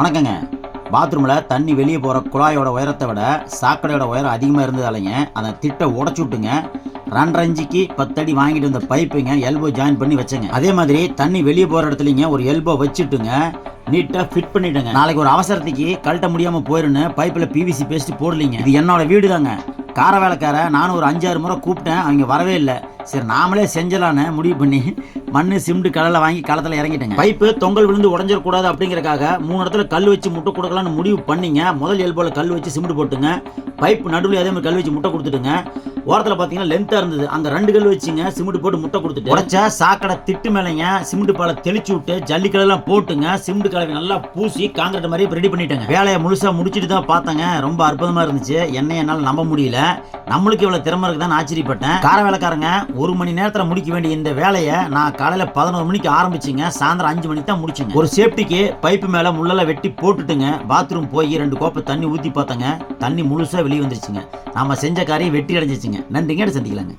வணக்கங்க. பாத்ரூமில் தண்ணி வெளியே போகிற குழாயோட உயரத்தை விட சாக்கடையோட உயரம் அதிகமாக இருந்ததாலேங்க அதை திட்ட உடச்சி விட்டுங்க. ரெண்டரை இன்ச்சுக்கு பத்தடி வாங்கிட்டு வந்த பைப்புங்க எல்போ ஜாயின் பண்ணி வச்சேங்க. அதே மாதிரி தண்ணி வெளியே போகிற இடத்துலங்க ஒரு எல்போ வச்சுட்டுங்க நீட்டாக ஃபிட் பண்ணிட்டேங்க நாளைக்கு ஒரு அவசரத்துக்கு கழட்ட முடியாமல் போயிருன்னு பைப்பில் பிவிசி பேஸ்ட் போடலிங்க. இது என்னோட வீடு தாங்க கார வேலைக்கார நானும் ஒரு அஞ்சாறு முறை கூப்பிட்டேன் அவங்க வரவே இல்லை. சரி நாமளே செஞ்சலான்னு முடிவு பண்ணி மண்ணு சிமெண்ட் கடலை வாங்கி களத்தில் இறங்கிட்டேங்க. பைப்பு தொங்கல் விழுந்து உடஞ்சிடக்கூடாது அப்படிங்கறக்காக மூணு இடத்துல கல் வச்சு முட்டை கொடுக்கலான்னு முடிவு பண்ணிங்க. முதல் எல்போல கல் வச்சு சிமெண்ட் போட்டுங்க. பைப் நடுவில் அதே மாதிரி கல் வச்சு முட்டை கொடுத்துட்டுங்க. ஓரத்தில் பார்த்தீங்கன்னா லென்த்தாக இருந்தது. அங்கே ரெண்டு கல் வச்சுங்க சிமெண்ட் போட்டு முட்டை கொடுத்துட்டு. உடைச்ச சாக்கடை திட்டு மேலேங்க சிமெண்ட் பாலை தெளிச்சு விட்டு ஜல்லிக்கலெல்லாம் போட்டுங்க சிமெண்ட் கலவை நல்லா பூசி காங்கிரட் மாதிரி ரெடி பண்ணிட்டேங்க. வேலையை முழுசாக முடிச்சுட்டு தான் பார்த்தேங்க. ரொம்ப அற்புதமாக இருந்துச்சு. என்னை என்னால் நம்ப முடியல. நம்மளுக்கு இவ்வளோ திறமை இருக்குதான்னு ஆச்சரியப்பட்டேன். கார வேலைக்காரங்க ஒரு மணி நேரத்தில் முடிக்க வேண்டிய இந்த வேலையை நான் காலையில் பதினோரு மணிக்கு ஆரம்பிச்சுங்க. சாயந்தரம் அஞ்சு மணிக்கு தான் முடிச்சுங்க. ஒரு சேஃப்டிக்கு பைப்பு மேலே முள்ளெல்லாம் வெட்டி போட்டுட்டுங்க. பாத்ரூம் போய் ரெண்டு கோப்பை தண்ணி ஊற்றி பார்த்தேங்க. தண்ணி முழுசாக வெளியே வந்துருச்சுங்க. நம்ம செஞ்ச காரியம் வெற்றி அடைஞ்சிச்சுங்க நன்றிங்க. சந்திக்கலாங்க.